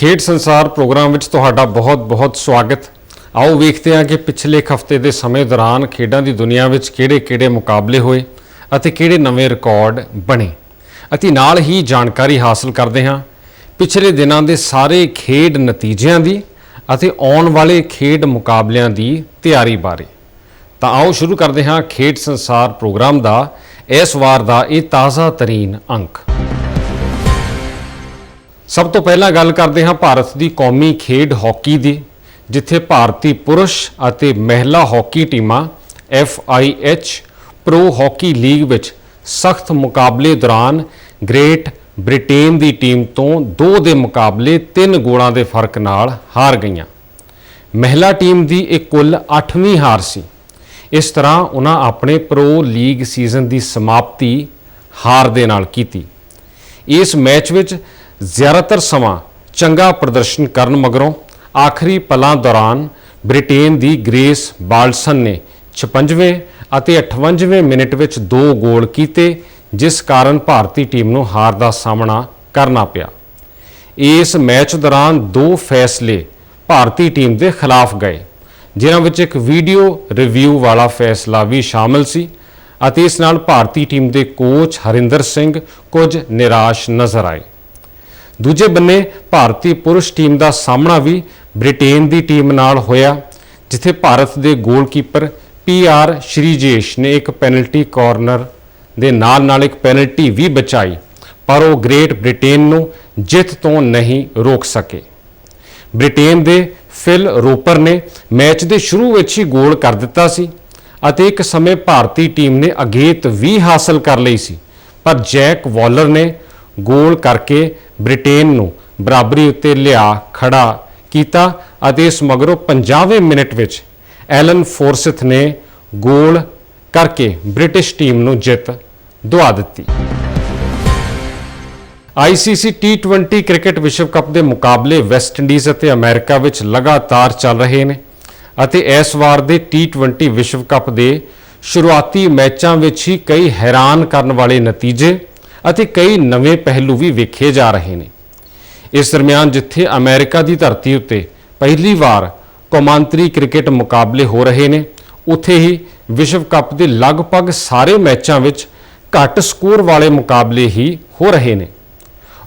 ਖੇਡ ਸੰਸਾਰ ਪ੍ਰੋਗਰਾਮ ਵਿੱਚ ਤੁਹਾਡਾ ਬਹੁਤ-ਬਹੁਤ ਸਵਾਗਤ। ਆਓ ਵੇਖਦੇ ਹਾਂ ਕਿ ਪਿਛਲੇ ਇੱਕ ਹਫ਼ਤੇ ਦੇ ਸਮੇਂ ਦੌਰਾਨ ਖੇਡਾਂ ਦੀ ਦੁਨੀਆ ਵਿੱਚ ਕਿਹੜੇ-ਕਿਹੜੇ ਮੁਕਾਬਲੇ ਹੋਏ ਅਤੇ ਕਿਹੜੇ ਨਵੇਂ ਰਿਕਾਰਡ ਬਣੇ। ਅਤੇ ਨਾਲ ਹੀ ਜਾਣਕਾਰੀ ਹਾਸਲ ਕਰਦੇ ਹਾਂ। ਪਿਛਲੇ ਦਿਨਾਂ ਦੇ ਸਾਰੇ ਖੇਡ ਨਤੀਜਿਆਂ ਦੀ ਅਤੇ ਆਉਣ ਵਾਲੇ ਖੇਡ ਮੁਕਾਬਲਿਆਂ ਦੀ ਤਿਆਰੀ ਬਾਰੇ। ਤਾਂ ਆਓ ਸ਼ੁਰੂ ਕਰਦੇ ਹਾਂ ਖੇਡ ਸੰਸਾਰ ਪ੍ਰੋਗਰਾਮ ਦਾ। ਇਸ ਵਾਰ ਦਾ ਇਹ ਤਾਜ਼ਾ ਤਰੀਨ ਅੰਕ। ਸਭ ਤੋਂ ਪਹਿਲਾਂ ਗੱਲ ਕਰਦੇ ਹਾਂ ਭਾਰਤ ਦੀ ਕੌਮੀ ਖੇਡ ਹਾਕੀ ਦੀ, ਜਿੱਥੇ ਭਾਰਤੀ ਪੁਰਸ਼ ਅਤੇ ਮਹਿਲਾ ਹਾਕੀ ਟੀਮਾਂ FIH ਪ੍ਰੋ ਹਾਕੀ ਲੀਗ ਵਿੱਚ ਸਖਤ ਮੁਕਾਬਲੇ ਦੌਰਾਨ ਗ੍ਰੇਟ ਬ੍ਰਿਟੇਨ ਦੀ ਟੀਮ ਤੋਂ 2 ਦੇ ਮੁਕਾਬਲੇ 3 ਗੋਲਾਂ ਦੇ ਫ਼ਰਕ ਨਾਲ ਹਾਰ ਗਈਆਂ। ਮਹਿਲਾ ਟੀਮ ਦੀ ਇਹ ਕੁੱਲ 8ਵੀਂ ਹਾਰ ਸੀ। ਇਸ ਤਰ੍ਹਾਂ ਉਹਨਾਂ ਆਪਣੇ ਪ੍ਰੋ ਲੀਗ ਸੀਜ਼ਨ ਦੀ ਸਮਾਪਤੀ ਹਾਰ ਦੇ ਨਾਲ ਕੀਤੀ। ਇਸ ਮੈਚ ਵਿੱਚ ਜ਼ਿਆਦਾਤਰ ਸਮਾਂ ਚੰਗਾ ਪ੍ਰਦਰਸ਼ਨ ਕਰਨ ਮਗਰੋਂ ਆਖਰੀ ਪਲਾਂ ਦੌਰਾਨ ਬ੍ਰਿਟੇਨ ਦੀ ਗ੍ਰੇਸ ਬਾਲਸਨ ਨੇ 56ਵੇਂ ਅਤੇ 58ਵੇਂ ਮਿੰਟ ਵਿੱਚ ਦੋ ਗੋਲ ਕੀਤੇ, ਜਿਸ ਕਾਰਨ ਭਾਰਤੀ ਟੀਮ ਨੂੰ ਹਾਰ ਦਾ ਸਾਹਮਣਾ ਕਰਨਾ ਪਿਆ। ਇਸ ਮੈਚ ਦੌਰਾਨ ਦੋ ਫੈਸਲੇ ਭਾਰਤੀ ਟੀਮ ਦੇ ਖਿਲਾਫ ਗਏ, ਜਿਨ੍ਹਾਂ ਵਿੱਚ ਇੱਕ ਵੀਡੀਓ ਰਿਵਿਊ ਵਾਲਾ ਫੈਸਲਾ ਵੀ ਸ਼ਾਮਲ ਸੀ ਅਤੇ ਇਸ ਨਾਲ ਭਾਰਤੀ ਟੀਮ ਦੇ ਕੋਚ ਹਰਿੰਦਰ ਸਿੰਘ ਕੁਝ ਨਿਰਾਸ਼ ਨਜ਼ਰ ਆਏ। ਦੂਜੇ ਬੰਨੇ ਭਾਰਤੀ ਪੁਰਸ਼ ਟੀਮ ਦਾ ਸਾਹਮਣਾ ਵੀ ਬ੍ਰਿਟੇਨ ਦੀ ਟੀਮ ਨਾਲ ਹੋਇਆ, ਜਿੱਥੇ ਭਾਰਤ ਦੇ ਗੋਲਕੀਪਰ ਪੀਆਰ ਸ਼੍ਰੀਜੇਸ਼ ਨੇ ਇੱਕ ਪੈਨਲਟੀ ਕਾਰਨਰ ਦੇ ਨਾਲ ਨਾਲ ਇੱਕ ਪੈਨਲਟੀ ਵੀ ਬਚਾਈ, ਪਰ ਉਹ ਗ੍ਰੇਟ ਬ੍ਰਿਟੇਨ ਨੂੰ ਜਿੱਤ ਤੋਂ ਨਹੀਂ ਰੋਕ ਸਕੇ। ਬ੍ਰਿਟੇਨ ਦੇ ਫਿਲ ਰੋਪਰ ਨੇ ਮੈਚ ਦੇ ਸ਼ੁਰੂ ਵਿੱਚ ਹੀ ਗੋਲ ਕਰ ਦਿੱਤਾ ਸੀ ਅਤੇ ਇੱਕ ਸਮੇਂ ਭਾਰਤੀ ਟੀਮ ਨੇ ਅਗੇਤ ਵੀ ਹਾਸਲ ਕਰ ਲਈ ਸੀ, ਪਰ ਜੈਕ ਵਾਲਰ ਨੇ ਗੋਲ ਕਰਕੇ ਬ੍ਰਿਟੇਨ ਨੂੰ ਬਰਾਬਰੀ ਉੱਤੇ ਲਿਆ, ਖੜਾ ਕੀਤਾ ਅਤੇ ਇਸ ਮਗਰੋਂ 50ਵੇਂ ਮਿੰਟ ਵਿੱਚ ਐਲਨ ਫੋਰਸਿਥ ਨੇ ਗੋਲ ਕਰਕੇ ਬ੍ਰਿਟਿਸ਼ ਟੀਮ ਨੂੰ ਜਿੱਤ ਦਿਵਾ ਦਿੱਤੀ। ICC T20 ਕ੍ਰਿਕਟ ਵਿਸ਼ਵ ਕੱਪ ਦੇ ਮੁਕਾਬਲੇ ਵੈਸਟ ਇੰਡੀਜ਼ ਅਤੇ ਅਮਰੀਕਾ ਵਿੱਚ ਲਗਾਤਾਰ ਚੱਲ ਰਹੇ ਨੇ ਅਤੇ ਇਸ ਵਾਰ ਦੇ T20 ਵਿਸ਼ਵ ਕੱਪ ਦੇ ਸ਼ੁਰੂਆਤੀ ਮੈਚਾਂ ਵਿੱਚ ਹੀ ਕਈ ਹੈਰਾਨ ਕਰਨ ਵਾਲੇ ਨਤੀਜੇ ਅਤੇ ਕਈ ਨਵੇਂ ਪਹਿਲੂ ਵੀ ਵੇਖੇ ਜਾ ਰਹੇ ਨੇ। ਇਸ ਦਰਮਿਆਨ ਜਿੱਥੇ ਅਮਰੀਕਾ ਦੀ ਧਰਤੀ ਉੱਤੇ ਪਹਿਲੀ ਵਾਰ ਕੌਮਾਂਤਰੀ ਕ੍ਰਿਕਟ ਮੁਕਾਬਲੇ ਹੋ ਰਹੇ ਨੇ, ਉੱਥੇ ਹੀ ਵਿਸ਼ਵ ਕੱਪ ਦੇ ਲਗਭਗ ਸਾਰੇ ਮੈਚਾਂ ਵਿੱਚ ਘੱਟ ਸਕੋਰ ਵਾਲੇ ਮੁਕਾਬਲੇ ਹੀ ਹੋ ਰਹੇ ਨੇ।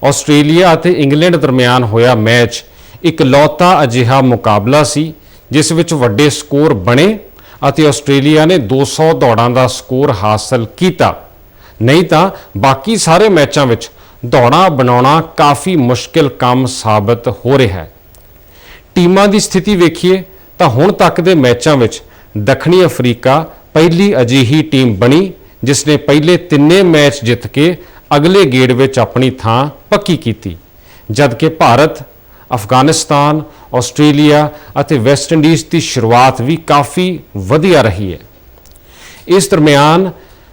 ਆਸਟ੍ਰੇਲੀਆ ਅਤੇ ਇੰਗਲੈਂਡ ਦਰਮਿਆਨ ਹੋਇਆ ਮੈਚ ਇੱਕਲੌਤਾ ਅਜਿਹਾ ਮੁਕਾਬਲਾ ਸੀ, ਜਿਸ ਵਿੱਚ ਵੱਡੇ ਸਕੋਰ ਬਣੇ ਅਤੇ ਆਸਟ੍ਰੇਲੀਆ ਨੇ 200 ਦੌੜਾਂ ਦਾ ਸਕੋਰ ਹਾਸਲ ਕੀਤਾ। ਨਹੀਂ ਤਾਂ ਬਾਕੀ ਸਾਰੇ ਮੈਚਾਂ ਵਿੱਚ ਦੌੜਾਂ ਬਣਾਉਣਾ ਕਾਫੀ ਮੁਸ਼ਕਿਲ ਕੰਮ ਸਾਬਤ ਹੋ ਰਿਹਾ ਹੈ। ਟੀਮਾਂ ਦੀ ਸਥਿਤੀ ਵੇਖੀਏ ਤਾਂ ਹੁਣ ਤੱਕ ਦੇ ਮੈਚਾਂ ਵਿੱਚ ਦੱਖਣੀ ਅਫਰੀਕਾ ਪਹਿਲੀ ਅਜਿਹੀ ਟੀਮ ਬਣੀ ਜਿਸ ਨੇ ਪਹਿਲੇ ਤਿੰਨੇ ਮੈਚ ਜਿੱਤ ਕੇ ਅਗਲੇ ਗੇੜ ਵਿੱਚ ਆਪਣੀ ਥਾਂ ਪੱਕੀ ਕੀਤੀ। ਜਦਕਿ ਭਾਰਤ, ਅਫਗਾਨਿਸਤਾਨ, ਆਸਟ੍ਰੇਲੀਆ ਅਤੇ ਵੈਸਟ ਇੰਡੀਜ਼ ਦੀ ਸ਼ੁਰੂਆਤ ਵੀ ਕਾਫੀ ਵਧੀਆ ਰਹੀ ਹੈ। ਇਸ ਦਰਮਿਆਨ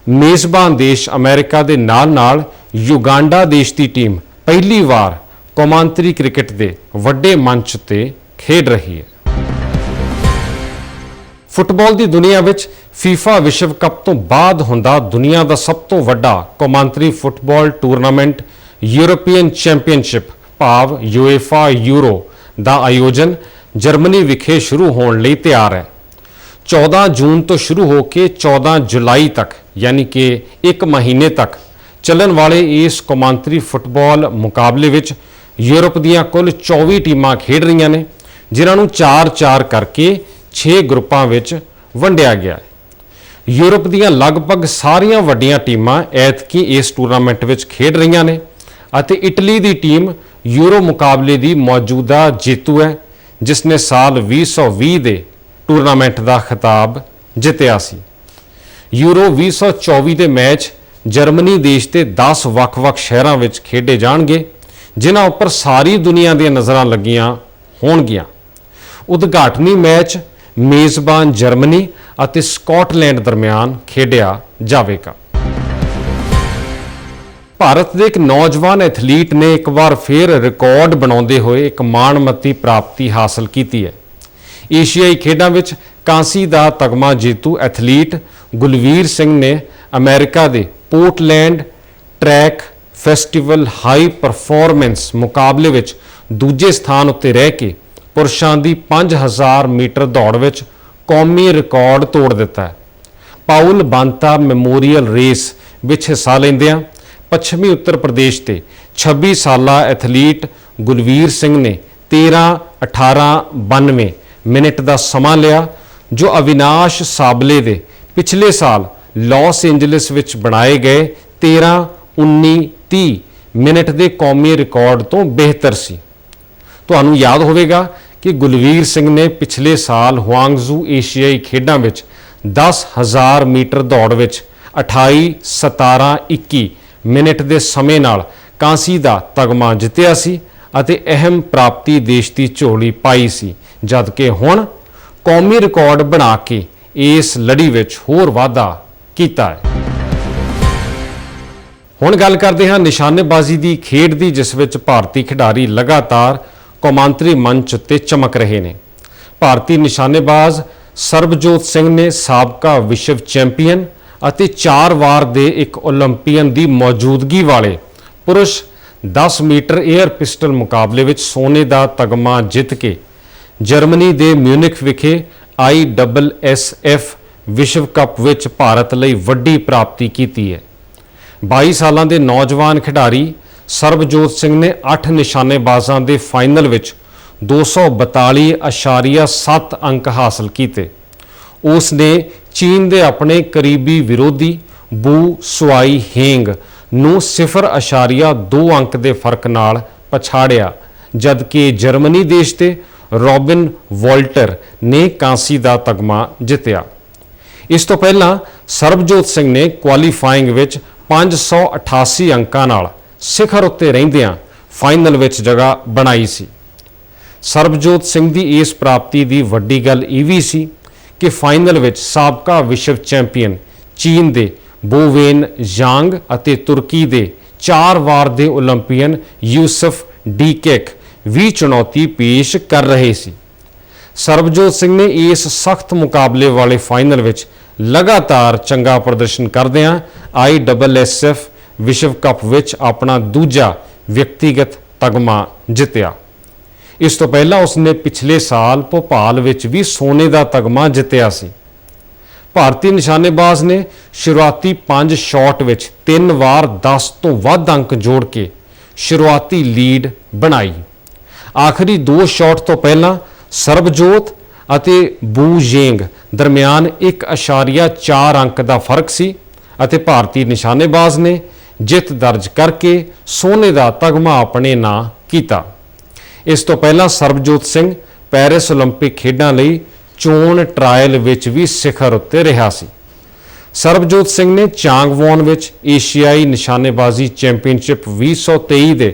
ਮੇਜ਼ਬਾਨ ਦੇਸ਼ ਅਮਰੀਕਾ ਦੇ ਨਾਲ-ਨਾਲ ਯੁਗਾਂਡਾ ਦੇਸ਼ ਦੀ ਟੀਮ ਪਹਿਲੀ ਵਾਰ ਕੌਮਾਂਤਰੀ ਕ੍ਰਿਕਟ ਦੇ ਵੱਡੇ ਮੰਚ ਤੇ ਖੇਡ ਰਹੀ ਹੈ। ਫੁੱਟਬਾਲ ਦੀ ਦੁਨੀਆ ਵਿੱਚ ਫੀਫਾ ਵਿਸ਼ਵ ਕੱਪ ਤੋਂ ਬਾਅਦ ਹੁੰਦਾ ਦੁਨੀਆ ਦਾ ਸਭ ਤੋਂ ਵੱਡਾ ਕੌਮਾਂਤਰੀ ਫੁੱਟਬਾਲ ਟੂਰਨਾਮੈਂਟ ਯੂਰੋਪੀਅਨ ਚੈਂਪੀਅਨਸ਼ਿਪ, ਭਾਵ ਯੂਏਫਾ ਯੂਰੋ ਦਾ ਆਯੋਜਨ ਜਰਮਨੀ ਵਿਖੇ ਸ਼ੁਰੂ ਹੋਣ ਲਈ ਤਿਆਰ ਹੈ। 14 ਜੂਨ ਤੋਂ ਸ਼ੁਰੂ ਹੋ ਕੇ 14 ਜੁਲਾਈ ਤੱਕ, ਯਾਨੀ ਕਿ ਇੱਕ ਮਹੀਨੇ ਤੱਕ, ਚੱਲਣ ਵਾਲੇ ਇਸ ਕੌਮਾਂਤਰੀ ਫੁੱਟਬਾਲ ਮੁਕਾਬਲੇ ਵਿੱਚ ਯੂਰਪ ਦੀਆਂ ਕੁੱਲ 24 ਟੀਮਾਂ ਖੇਡ ਰਹੀਆਂ ਨੇ, ਜਿਨ੍ਹਾਂ ਨੂੰ 4-4 ਕਰਕੇ 6 ਗਰੁੱਪਾਂ ਵਿੱਚ ਵੰਡਿਆ ਗਿਆ ਹੈ। ਯੂਰਪ ਦੀਆਂ ਲਗਭਗ ਸਾਰੀਆਂ ਵੱਡੀਆਂ ਟੀਮਾਂ ਐਤਕੀ ਇਸ ਟੂਰਨਾਮੈਂਟ ਵਿੱਚ ਖੇਡ ਰਹੀਆਂ ਨੇ ਅਤੇ ਇਟਲੀ ਦੀ ਟੀਮ ਯੂਰੋ ਮੁਕਾਬਲੇ ਦੀ ਮੌਜੂਦਾ ਜੇਤੂ ਹੈ ਜਿਸ ਨੇ ਸਾਲ 2020 ਦੇ ਟੂਰਨਾਮੈਂਟ ਦਾ ਖਿਤਾਬ ਜਿੱਤਿਆ ਸੀ। ਯੂਰੋ 2024 ਦੇ ਮੈਚ ਜਰਮਨੀ ਦੇਸ਼ ਦੇ 10 ਵੱਖ-ਵੱਖ ਸ਼ਹਿਰਾਂ ਵਿੱਚ ਖੇਡੇ ਜਾਣਗੇ, ਜਿਨ੍ਹਾਂ ਉੱਪਰ ਸਾਰੀ ਦੁਨੀਆ ਦੀਆਂ ਨਜ਼ਰਾਂ ਲੱਗੀਆਂ ਹੋਣਗੀਆਂ। ਉਦਘਾਟਨੀ ਮੈਚ ਮੇਜ਼ਬਾਨ ਜਰਮਨੀ ਅਤੇ ਸਕਾਟਲੈਂਡ ਦਰਮਿਆਨ ਖੇਡਿਆ ਜਾਵੇਗਾ। ਭਾਰਤ ਦੇ ਇੱਕ ਨੌਜਵਾਨ ਐਥਲੀਟ ਨੇ ਇੱਕ ਵਾਰ ਫੇਰ ਰਿਕਾਰਡ ਬਣਾਉਂਦੇ ਹੋਏ ਇੱਕ ਮਾਣਮੱਤੀ ਪ੍ਰਾਪਤੀ ਹਾਸਲ ਕੀਤੀ ਹੈ। ਏਸ਼ੀਆਈ ਖੇਡਾਂ ਵਿੱਚ ਕਾਂਸੀ ਦਾ ਤਗਮਾ ਜੇਤੂ ਐਥਲੀਟ ਗੁਲਵੀਰ ਸਿੰਘ ਨੇ ਅਮਰੀਕਾ ਦੇ Portland track festival high performance ਮੁਕਾਬਲੇ ਵਿੱਚ ਦੂਜੇ ਸਥਾਨ ਉੱਤੇ ਰਹਿ ਕੇ ਪੁਰਸ਼ਾਂ ਦੀ 5000 ਮੀਟਰ ਦੌੜ ਵਿੱਚ ਕੌਮੀ ਰਿਕਾਰਡ ਤੋੜ ਦਿੱਤਾ ਹੈ। ਪਾਉਲ ਬਾਂਤਾ ਮੈਮੋਰੀਅਲ ਰੇਸ ਵਿੱਚ ਹਿੱਸਾ ਲੈਂਦਿਆਂ ਪੱਛਮੀ ਉੱਤਰ ਪ੍ਰਦੇਸ਼ ਦੇ 26 ਸਾਲਾ ਐਥਲੀਟ ਗੁਲਵੀਰ ਸਿੰਘ ਨੇ 13 18 92 ਮਿੰਟ ਦਾ ਸਮਾਂ ਲਿਆ, ਜੋ ਅਵਿਨਾਸ਼ ਸਾਬਲੇ ਦੇ ਪਿਛਲੇ ਸਾਲ ਲਾਸ ਏਂਜਲਸ ਵਿੱਚ ਬਣਾਏ ਗਏ 13 19 30 ਮਿੰਟ ਦੇ ਕੌਮੀ ਰਿਕਾਰਡ ਤੋਂ ਬਿਹਤਰ ਸੀ। ਤੁਹਾਨੂੰ ਯਾਦ ਹੋਵੇਗਾ ਕਿ ਗੁਲਵੀਰ ਸਿੰਘ ਨੇ ਪਿਛਲੇ ਸਾਲ ਹੁਆਂਗਜ਼ੂ ਏਸ਼ੀਆਈ ਖੇਡਾਂ ਵਿੱਚ 10000 ਮੀਟਰ ਦੌੜ ਵਿੱਚ 28 17 21 ਮਿੰਟ ਦੇ ਸਮੇਂ ਨਾਲ ਕਾਂਸੀ ਦਾ ਤਗਮਾ ਜਿੱਤਿਆ ਸੀ ਅਤੇ ਅਹਿਮ ਪ੍ਰਾਪਤੀ ਦੇਸ਼ ਦੀ ਝੋਲੀ ਪਾਈ ਸੀ। ਜਦਕਿ ਹੁਣ ਕੌਮੀ ਰਿਕਾਰਡ ਬਣਾ ਕੇ ਇਸ ਲੜੀ ਵਿੱਚ ਹੋਰ ਵਾਧਾ ਕੀਤਾ ਹੈ। ਹੁਣ ਗੱਲ ਕਰਦੇ ਹਾਂ ਨਿਸ਼ਾਨੇਬਾਜ਼ੀ ਦੀ ਖੇਡ ਦੀ, ਜਿਸ ਵਿੱਚ ਭਾਰਤੀ ਖਿਡਾਰੀ ਲਗਾਤਾਰ ਕੌਮਾਂਤਰੀ ਮੰਚ ਤੇ ਚਮਕ ਰਹੇ ਨੇ। ਭਾਰਤੀ ਨਿਸ਼ਾਨੇਬਾਜ਼ ਸਰਬਜੋਤ ਸਿੰਘ ਨੇ ਸਾਬਕਾ ਵਿਸ਼ਵ ਚੈਂਪੀਅਨ ਅਤੇ 4 ਵਾਰ ਦੇ ਇੱਕ 올림픽ੀਅਨ ਦੀ ਮੌਜੂਦਗੀ ਵਾਲੇ ਪੁਰਸ਼ 10 ਮੀਟਰ 에ਅਰ ਪਿਸਟਲ ਮੁਕਾਬਲੇ ਵਿੱਚ ਸੋਨੇ ਦਾ ਤਗਮਾ ਜਿੱਤ ਕੇ ਜਰਮਨੀ ਦੇ ਮਿਊਨਿਖ ਵਿਖੇ ISSF ਵਿਸ਼ਵ ਕੱਪ ਵਿੱਚ ਭਾਰਤ ਲਈ ਵੱਡੀ ਪ੍ਰਾਪਤੀ ਕੀਤੀ ਹੈ। 22 ਸਾਲਾਂ ਦੇ ਨੌਜਵਾਨ ਖਿਡਾਰੀ ਸਰਬਜੋਤ ਸਿੰਘ ਨੇ 8 ਨਿਸ਼ਾਨੇਬਾਜ਼ਾਂ ਦੇ ਫਾਈਨਲ ਵਿੱਚ 242.7 ਅੰਕ ਹਾਸਲ ਕੀਤੇ। ਉਸ ਨੇ ਚੀਨ ਦੇ ਆਪਣੇ ਕਰੀਬੀ ਵਿਰੋਧੀ ਬੂ ਸੁਆਈ ਹੈਂਗ ਨੂੰ 0.2 ਅੰਕ ਦੇ ਫ਼ਰਕ ਨਾਲ ਪਛਾੜਿਆ, ਜਦਕਿ ਜਰਮਨੀ ਦੇਸ਼ ਦੇ ਰੋਬਿਨ ਵਾਲਟਰ ਨੇ ਕਾਂਸੀ ਦਾ ਤਗਮਾ ਜਿੱਤਿਆ। ਇਸ ਤੋਂ ਪਹਿਲਾਂ ਸਰਬਜੋਤ ਸਿੰਘ ਨੇ ਕੁਆਲੀਫਾਈਂਗ ਵਿੱਚ 588 ਅੰਕਾਂ ਨਾਲ ਸਿਖਰ ਉੱਤੇ ਰਹਿੰਦਿਆਂ ਫਾਈਨਲ ਵਿੱਚ ਜਗ੍ਹਾ ਬਣਾਈ ਸੀ। ਸਰਬਜੋਤ ਸਿੰਘ ਦੀ ਇਸ ਪ੍ਰਾਪਤੀ ਦੀ ਵੱਡੀ ਗੱਲ ਇਹ ਵੀ ਸੀ ਕਿ ਫਾਈਨਲ ਵਿੱਚ ਸਾਬਕਾ ਵਿਸ਼ਵ ਚੈਂਪੀਅਨ ਚੀਨ ਦੇ ਬੋਵੇਨ ਯਾਂਗ ਅਤੇ ਤੁਰਕੀ ਦੇ ਚਾਰ ਵਾਰ ਦੇ 올림픽ੀਅਨ ਯੂਸਫ ਡੀਕੇਕ ਵੀ ਚੁਣੌਤੀ ਪੇਸ਼ ਕਰ ਰਹੇ ਸੀ। ਸਰਬਜੋਤ ਸਿੰਘ ਨੇ ਇਸ ਸਖਤ ਮੁਕਾਬਲੇ ਵਾਲੇ ਫਾਈਨਲ ਵਿੱਚ ਲਗਾਤਾਰ ਚੰਗਾ ਪ੍ਰਦਰਸ਼ਨ ਕਰਦਿਆਂ ISSF ਵਿਸ਼ਵ ਕੱਪ ਵਿੱਚ ਆਪਣਾ ਦੂਜਾ ਵਿਅਕਤੀਗਤ ਤਗਮਾ ਜਿੱਤਿਆ। ਇਸ ਤੋਂ ਪਹਿਲਾਂ ਉਸਨੇ ਪਿਛਲੇ ਸਾਲ ਭੋਪਾਲ ਵਿੱਚ ਵੀ ਸੋਨੇ ਦਾ ਤਗਮਾ ਜਿੱਤਿਆ ਸੀ। ਭਾਰਤੀ ਨਿਸ਼ਾਨੇਬਾਜ਼ ਨੇ ਸ਼ੁਰੂਆਤੀ 5 ਸ਼ਾਟ ਵਿੱਚ ਤਿੰਨ ਵਾਰ 10 ਤੋਂ ਵੱਧ ਅੰਕ ਜੋੜ ਕੇ ਸ਼ੁਰੂਆਤੀ ਲੀਡ ਬਣਾਈ। ਆਖਰੀ ਦੋ ਸ਼ਾਟ ਤੋਂ ਪਹਿਲਾਂ ਸਰਬਜੋਤ ਅਤੇ ਬੂ ਜੇਂਗ ਦਰਮਿਆਨ 1.4 ਅੰਕ ਦਾ ਫਰਕ ਸੀ ਅਤੇ ਭਾਰਤੀ ਨਿਸ਼ਾਨੇਬਾਜ਼ ਨੇ ਜਿੱਤ ਦਰਜ ਕਰਕੇ ਸੋਨੇ ਦਾ ਤਗਮਾ ਆਪਣੇ ਨਾਂ ਕੀਤਾ ਇਸ ਤੋਂ ਪਹਿਲਾਂ ਸਰਬਜੋਤ ਸਿੰਘ ਪੈਰਿਸ 올림픽 ਖੇਡਾਂ ਲਈ ਚੋਣ ਟਰਾਇਲ ਵਿੱਚ ਵੀ ਸਿਖਰ ਉੱਤੇ ਰਿਹਾ ਸੀ ਸਰਬਜੋਤ ਸਿੰਘ ਨੇ ਚਾਂਗਵੋਨ ਵਿੱਚ ਏਸ਼ੀਆਈ ਨਿਸ਼ਾਨੇਬਾਜ਼ੀ ਚੈਂਪੀਅਨਸ਼ਿਪ 2023 ਦੇ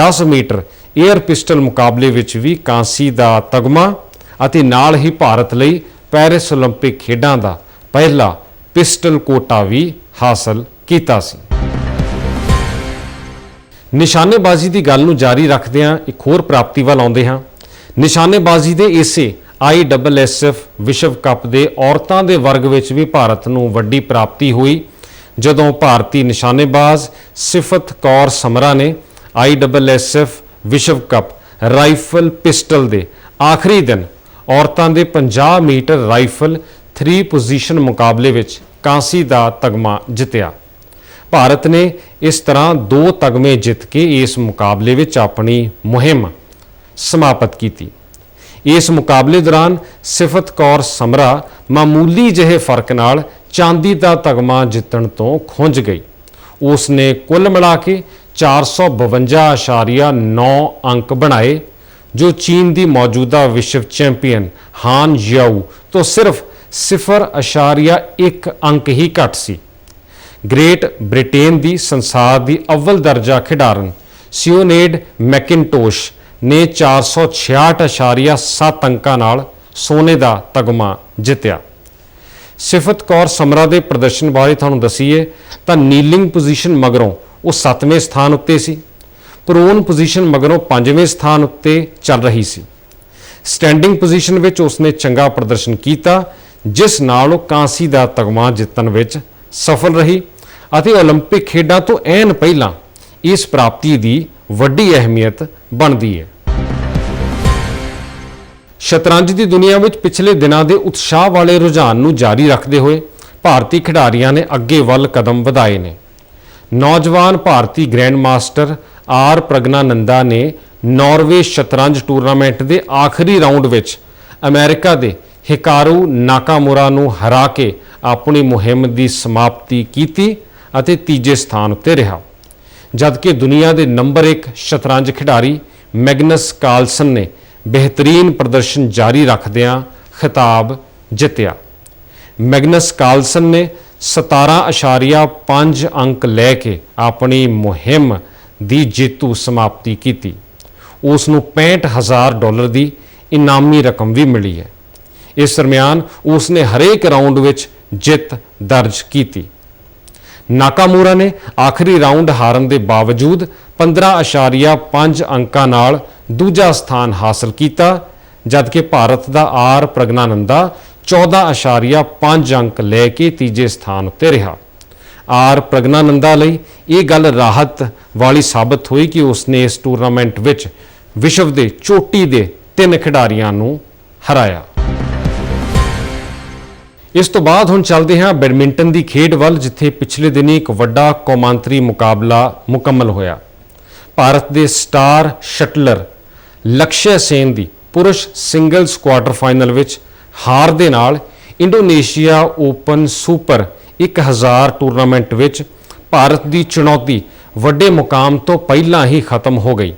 10 ਮੀਟਰ ਏਅਰ ਪਿਸਟਲ ਮੁਕਾਬਲੇ ਵਿੱਚ ਵੀ ਕਾਂਸੀ ਦਾ ਤਗਮਾ ਅਤੇ ਨਾਲ ਹੀ ਭਾਰਤ ਲਈ ਪੈਰਿਸ 올림픽 ਖੇਡਾਂ ਦਾ ਪਹਿਲਾ ਪਿਸਟਲ ਕੋਟਾ ਵੀ ਹਾਸਲ ਕੀਤਾ ਸੀ। ਨਿਸ਼ਾਨੇਬਾਜ਼ੀ ਦੀ ਗੱਲ ਨੂੰ ਜਾਰੀ ਰੱਖਦਿਆਂ ਇੱਕ ਹੋਰ ਪ੍ਰਾਪਤੀ ਵੱਲ ਆਉਂਦੇ ਹਾਂ। ਨਿਸ਼ਾਨੇਬਾਜ਼ੀ ਦੇ ਇਸੇ ISSF ਵਿਸ਼ਵ ਕੱਪ ਦੇ ਔਰਤਾਂ ਦੇ ਵਰਗ ਵਿੱਚ ਵੀ ਭਾਰਤ ਨੂੰ ਵੱਡੀ ਪ੍ਰਾਪਤੀ ਹੋਈ, ਜਦੋਂ ਭਾਰਤੀ ਨਿਸ਼ਾਨੇਬਾਜ਼ ਸਿਫਤ ਕੌਰ ਸਮਰਾ ਨੇ ISSF ਵਿਸ਼ਵ ਕੱਪ ਰਾਈਫਲ ਪਿਸਟਲ ਦੇ ਆਖਰੀ ਦਿਨ ਔਰਤਾਂ ਦੇ 50 ਮੀਟਰ ਰਾਈਫਲ 3 ਪੋਜੀਸ਼ਨ ਮੁਕਾਬਲੇ ਵਿੱਚ ਕਾਂਸੀ ਦਾ ਤਗਮਾ ਜਿੱਤਿਆ। ਭਾਰਤ ਨੇ ਇਸ ਤਰ੍ਹਾਂ ਦੋ ਤਗਮੇ ਜਿੱਤ ਕੇ ਇਸ ਮੁਕਾਬਲੇ ਵਿੱਚ ਆਪਣੀ ਮੁਹਿੰਮ ਸਮਾਪਤ ਕੀਤੀ। ਇਸ ਮੁਕਾਬਲੇ ਦੌਰਾਨ ਸਿਫਤ ਕੌਰ ਸਮਰਾ ਮਾਮੂਲੀ ਜਿਹੇ ਫ਼ਰਕ ਨਾਲ ਚਾਂਦੀ ਦਾ ਤਗਮਾ ਜਿੱਤਣ ਤੋਂ ਖੁੰਝ ਗਈ। ਉਸ ਨੇ ਕੁੱਲ ਮਿਲਾ ਕੇ 452.9 ਅੰਕ ਬਣਾਏ, ਜੋ ਚੀਨ ਦੀ ਮੌਜੂਦਾ ਵਿਸ਼ਵ ਚੈਂਪੀਅਨ ਹਾਨ ਜਿਆਓ ਤੋਂ ਸਿਰਫ 0.1 ਅੰਕ ਹੀ ਘੱਟ ਸੀ। ਗ੍ਰੇਟ ਬ੍ਰਿਟੇਨ ਦੀ ਸੰਸਾਰ ਦੀ ਅਵਲ ਦਰਜਾ ਖਿਡਾਰਨ, ਸਿਓਨੇਡ ਮੈਕਿੰਟੋਸ਼ ਨੇ 466.7 ਅੰਕਾਂ ਨਾਲ ਸੋਨੇ ਦਾ ਤਗਮਾ ਜਿੱਤਿਆ। ਸਿਫਤ ਕੌਰ ਸਮਰਾ ਦੇ ਪ੍ਰਦਰਸ਼ਨ ਬਾਰੇ ਤੁਹਾਨੂੰ ਦਸੀਏ ਤਾਂ ਨੀਲਿੰਗ ਪੋਜੀਸ਼ਨ ਮਗਰੋਂ ਉਹ 7ਵੇਂ ਸਥਾਨ ਉੱਤੇ ਸੀ ਪ੍ਰੋਨ ਪੋਜੀਸ਼ਨ ਮਗਰੋਂ 5ਵੇਂ ਸਥਾਨ ਉੱਤੇ ਚੱਲ ਰਹੀ ਸੀ ਸਟੈਂਡਿੰਗ ਪੋਜੀਸ਼ਨ ਵਿੱਚ ਉਸਨੇ ਚੰਗਾ ਪ੍ਰਦਰਸ਼ਨ ਕੀਤਾ ਜਿਸ ਨਾਲ ਉਹ ਕਾਂਸੀ ਦਾ ਤਗਮਾ ਜਿੱਤਣ ਵਿੱਚ ਸਫਲ ਰਹੀ ਅਤੇ 올림픽 ਖੇਡਾਂ ਤੋਂ ਐਨ ਪਹਿਲਾਂ ਇਸ ਪ੍ਰਾਪਤੀ ਦੀ ਵੱਡੀ ਅਹਿਮੀਅਤ ਬਣਦੀ ਹੈ ਸ਼ਤਰੰਜ ਦੀ ਦੁਨੀਆ ਵਿੱਚ ਪਿਛਲੇ ਦਿਨਾਂ ਦੇ ਉਤਸ਼ਾਹ ਵਾਲੇ ਰੁਝਾਨ ਨੂੰ ਜਾਰੀ ਰੱਖਦੇ ਹੋਏ ਭਾਰਤੀ ਖਿਡਾਰੀਆਂ ਨੇ ਅੱਗੇ ਵੱਲ ਕਦਮ ਵਧਾਏ ਨੇ ਨੌਜਵਾਨ ਭਾਰਤੀ ਗ੍ਰੈਂਡ ਮਾਸਟਰ ਆਰ ਪ੍ਰਗਨਾਨੰਦਾ ਨੇ ਨਾਰਵੇ ਸ਼ਤਰੰਜ ਟੂਰਨਾਮੈਂਟ ਦੇ ਆਖਰੀ ਰਾਊਂਡ ਵਿੱਚ ਅਮਰੀਕਾ ਦੇ ਹਿਕਾਰੂ ਨਾਕਾਮੁਰਾ ਨੂੰ ਹਰਾ ਕੇ ਆਪਣੀ ਮੁਹਿੰਮ ਦੀ ਸਮਾਪਤੀ ਕੀਤੀ ਅਤੇ ਤੀਜੇ ਸਥਾਨ ਉੱਤੇ ਰਿਹਾ। ਜਦਕਿ ਦੁਨੀਆ ਦੇ ਨੰਬਰ 1 ਸ਼ਤਰੰਜ ਖਿਡਾਰੀ ਮੈਗਨਸ ਕਾਲਸਨ ਨੇ ਬਿਹਤਰੀਨ ਪ੍ਰਦਰਸ਼ਨ ਜਾਰੀ ਰੱਖਦਿਆਂ ਖਿਤਾਬ ਜਿੱਤਿਆ। ਮੈਗਨਸ ਕਾਲਸਨ ਨੇ 17.5 ਅੰਕ ਲੈ ਕੇ ਆਪਣੀ ਮੁਹਿੰਮ ਦੀ ਜੇਤੂ ਸਮਾਪਤੀ ਕੀਤੀ। ਉਸ ਨੂੰ 65000 ਡਾਲਰ ਦੀ ਇਨਾਮੀ ਰਕਮ ਵੀ ਮਿਲੀ ਹੈ। ਇਸ ਦਰਮਿਆਨ ਉਸ ਨੇ ਹਰੇਕ ਰਾਊਂਡ ਵਿੱਚ ਜਿੱਤ ਦਰਜ ਕੀਤੀ। ਨਾਕਾਮੂਰਾ ਨੇ ਆਖਰੀ ਰਾਊਂਡ ਹਾਰਨ ਦੇ ਬਾਵਜੂਦ 15.5 ਅੰਕਾਂ ਨਾਲ ਦੂਜਾ ਸਥਾਨ ਹਾਸਲ ਕੀਤਾ, ਜਦਕਿ ਭਾਰਤ ਦਾ ਆਰ ਪ੍ਰਗਨਾਨੰਦਾ 14.5 ਅੰਕ ਲੈ ਕੇ ਤੀਜੇ ਸਥਾਨ ਉੱਤੇ ਰਿਹਾ। ਆਰ ਪ੍ਰਗਨਾਨੰਦਾ ਲਈ ਇਹ ਗੱਲ ਰਾਹਤ ਵਾਲੀ ਸਾਬਤ ਹੋਈ ਕਿ ਉਸਨੇ ਇਸ ਟੂਰਨਾਮੈਂਟ ਵਿੱਚ ਵਿਸ਼ਵ ਦੇ ਚੋਟੀ ਦੇ ਤਿੰਨ ਖਿਡਾਰੀਆਂ ਨੂੰ ਹਰਾਇਆ। ਇਸ ਤੋਂ ਬਾਅਦ ਹੁਣ ਚੱਲਦੇ ਹਾਂ ਬੈਡਮਿੰਟਨ ਦੀ ਖੇਡ ਵੱਲ, ਜਿੱਥੇ ਪਿਛਲੇ ਦਿਨੀ ਇੱਕ ਵੱਡਾ ਕੌਮਾਂਤਰੀ ਮੁਕਾਬਲਾ ਮੁਕੰਮਲ ਹੋਇਆ। ਭਾਰਤ ਦੇ ਸਟਾਰ ਸ਼ਟਲਰ ਲਕਸ਼ਯ ਸੇਨ ਦੀ ਪੁਰਸ਼ ਸਿੰਗਲਸ ਕੁਆਟਰ ਫਾਈਨਲ ਵਿੱਚ ਹਾਰ ਦੇ ਨਾਲ ਇੰਡੋਨੇਸ਼ੀਆ ਓਪਨ ਸੁਪਰ 1000 ਟੂਰਨਾਮੈਂਟ ਵਿੱਚ ਭਾਰਤ ਦੀ ਚੁਣੌਤੀ ਵੱਡੇ ਮੁਕਾਮ ਤੋਂ ਪਹਿਲਾਂ ਹੀ ਖਤਮ ਹੋ ਗਈ।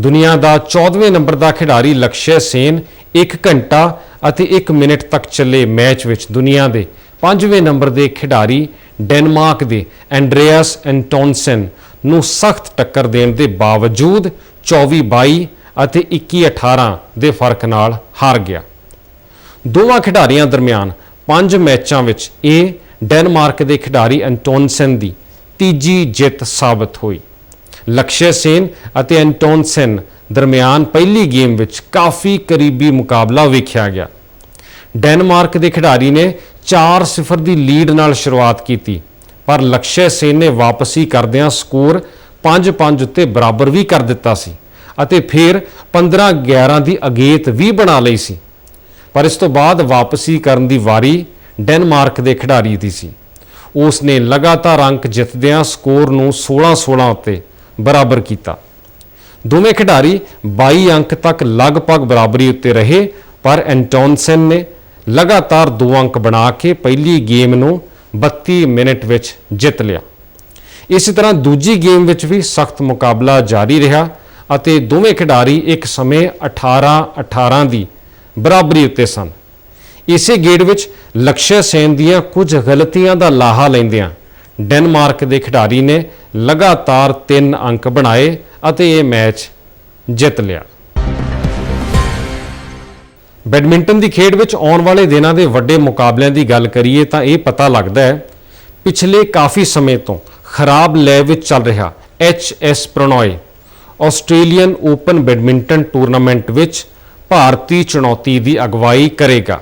ਦੁਨੀਆ ਦਾ 14ਵੇਂ ਨੰਬਰ ਦਾ ਖਿਡਾਰੀ ਲਕਸ਼ਯ ਸੇਨ 1 ਘੰਟਾ ਅਤੇ 1 ਮਿੰਟ ਤੱਕ ਚੱਲੇ ਮੈਚ ਵਿੱਚ ਦੁਨੀਆ ਦੇ 5ਵੇਂ ਨੰਬਰ ਦੇ ਖਿਡਾਰੀ ਡੈਨਮਾਰਕ ਦੇ ਐਂਡਰੀਆਸ ਐਂਟੋਨਸਨ ਨੂੰ ਸਖਤ ਟੱਕਰ ਦੇਣ ਦੇ ਬਾਵਜੂਦ 24-22 ਅਤੇ 21-18 ਦੇ ਫ਼ਰਕ ਨਾਲ ਹਾਰ ਗਿਆ। ਦੋਵਾਂ ਖਿਡਾਰੀਆਂ ਦਰਮਿਆਨ ਪੰਜ ਮੈਚਾਂ ਵਿੱਚ ਇਹ ਡੈਨਮਾਰਕ ਦੇ ਖਿਡਾਰੀ ਐਂਟੋਨਸਨ ਦੀ, ਤੀਜੀ ਜਿੱਤ ਸਾਬਤ ਹੋਈ। ਲਕਸ਼ਯ ਸੇਨ ਅਤੇ ਐਂਟੋਨਸਨ ਦਰਮਿਆਨ ਪਹਿਲੀ ਗੇਮ ਵਿੱਚ ਕਾਫੀ ਕਰੀਬੀ ਮੁਕਾਬਲਾ ਵੇਖਿਆ ਗਿਆ। ਡੈਨਮਾਰਕ ਦੇ ਖਿਡਾਰੀ ਨੇ 4-0 ਦੀ ਲੀਡ ਨਾਲ ਸ਼ੁਰੂਆਤ ਕੀਤੀ, ਪਰ ਲਕਸ਼ਯ ਸੇਨ ਨੇ ਵਾਪਸੀ ਕਰਦਿਆਂ ਸਕੋਰ 5-5 ਉੱਤੇ ਬਰਾਬਰ ਵੀ ਕਰ ਦਿੱਤਾ ਸੀ ਅਤੇ ਫਿਰ 15-11 ਦੀ ਅਗੇਤ ਵੀ ਬਣਾ ਲਈ ਸੀ। ਪਰ ਇਸ ਤੋਂ ਬਾਅਦ ਵਾਪਸੀ ਕਰਨ ਦੀ ਵਾਰੀ ਡੈਨਮਾਰਕ ਦੇ ਖਿਡਾਰੀ ਦੀ ਸੀ। ਉਸ ਨੇ ਲਗਾਤਾਰ ਅੰਕ ਜਿੱਤਦਿਆਂ ਸਕੋਰ ਨੂੰ 16-16 ਉੱਤੇ ਬਰਾਬਰ ਕੀਤਾ। ਦੋਵੇਂ ਖਿਡਾਰੀ 22 ਅੰਕ ਤੱਕ ਲਗਭਗ ਬਰਾਬਰੀ ਉੱਤੇ ਰਹੇ, ਪਰ ਐਂਟੋਨਸਨ ਨੇ ਲਗਾਤਾਰ 2 ਅੰਕ ਬਣਾ ਕੇ ਪਹਿਲੀ ਗੇਮ ਨੂੰ 32 ਮਿੰਟ ਵਿੱਚ ਜਿੱਤ ਲਿਆ। ਇਸੇ ਤਰ੍ਹਾਂ ਦੂਜੀ ਗੇਮ ਵਿੱਚ ਵੀ ਸਖਤ ਮੁਕਾਬਲਾ ਜਾਰੀ ਰਿਹਾ ਅਤੇ ਦੋਵੇਂ ਖਿਡਾਰੀ ਇੱਕ ਸਮੇਂ 18-18 ਦੀ ਬਰਾਬਰੀ ਉੱਤੇ ਸਨ ਇਸੇ ਗੇੜ ਵਿੱਚ ਲਕਸ਼ਯ ਸੇਨ ਦੀਆਂ ਕੁਝ ਗਲਤੀਆਂ ਦਾ ਲਾਹਾ ਲੈਂਦਿਆਂ ਡੈਨਮਾਰਕ ਦੇ ਖਿਡਾਰੀ ਨੇ ਲਗਾਤਾਰ 3 ਅੰਕ ਬਣਾਏ ਅਤੇ ਇਹ ਮੈਚ ਜਿੱਤ ਲਿਆ ਬੈਡਮਿੰਟਨ ਦੀ ਖੇਡ ਵਿੱਚ ਆਉਣ ਵਾਲੇ ਦਿਨਾਂ ਦੇ ਵੱਡੇ ਮੁਕਾਬਲਿਆਂ ਦੀ ਗੱਲ ਕਰੀਏ ਤਾਂ ਇਹ ਪਤਾ ਲੱਗਦਾ ਹੈ, ਪਿਛਲੇ ਕਾਫੀ ਸਮੇਂ ਤੋਂ ਖਰਾਬ ਲੈ ਵਿੱਚ ਚੱਲ ਰਿਹਾ H S. Prannoy, Australian open badminton tournament ਵਿੱਚ ਭਾਰਤੀ ਚੁਣੌਤੀ ਦੀ ਅਗਵਾਈ ਕਰੇਗਾ